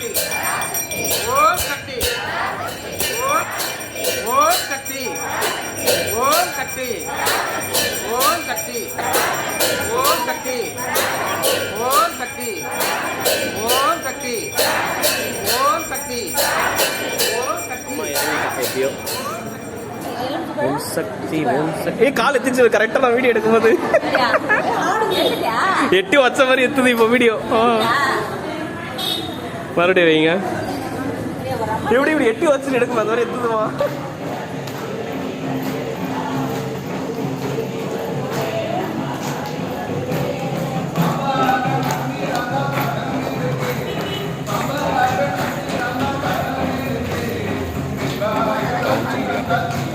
சக்தி ஓம் சக்தி ஓம் ஓம் சக்தி ஓம் சக்தி ஓம் சக்தி ஓம் சக்தி ஓம் சக்தி ஓம் சக்தி ஓம் சக்தி ஓம் சக்தி ஓம் சக்தி. ஓம் சக்தி ஏ கால் எத்திச்சு கரெக்டாக நான் வீடியோ எடுக்கும்போது. எட்டி வச்ச மாதிரி எத்துது இப்போ வீடியோ. மறுபடியும் வைங்க எப்படி இப்படி எட்டி வச்சு எடுக்கும் அந்த மாதிரி எத்துதுமா you.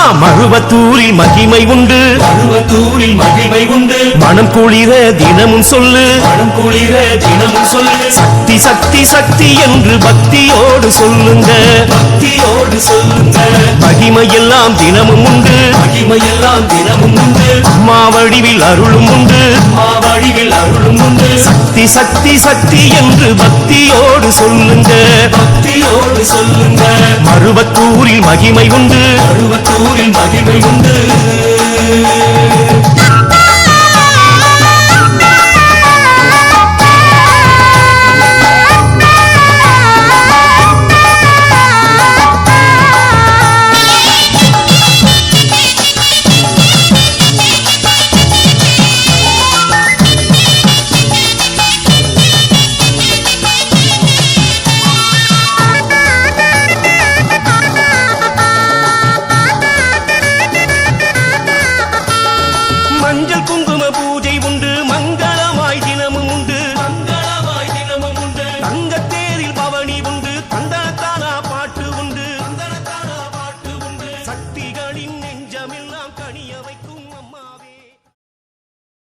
மருவத்தூரில் மகிமை உண்டு. மருவத்தூரில் மகிமை உண்டு. மனம் குளிர தினமும் சொல்லு. மனம் குளிர தினமும் சொல்லு. சக்தி சக்தி சக்தி என்று பக்தியோடு சொல்லுங்க. பக்தியோடு சொல்லுங்க. மகிமை எல்லாம் தினமும் உண்டு. மகிமையெல்லாம் தினமும் உண்டு. அம்மா வடிவில் அருளும் உண்டு. மாவழிவில் அருளும் உண்டு. சக்தி சக்தி சக்தி என்று பக்தியோடு சொல்லுங்க. பக்தியோடு சொல்லுங்க. மருவத்தூரில் மகிமை உண்டு. மருவத்தூரில் மகிமை உண்டு.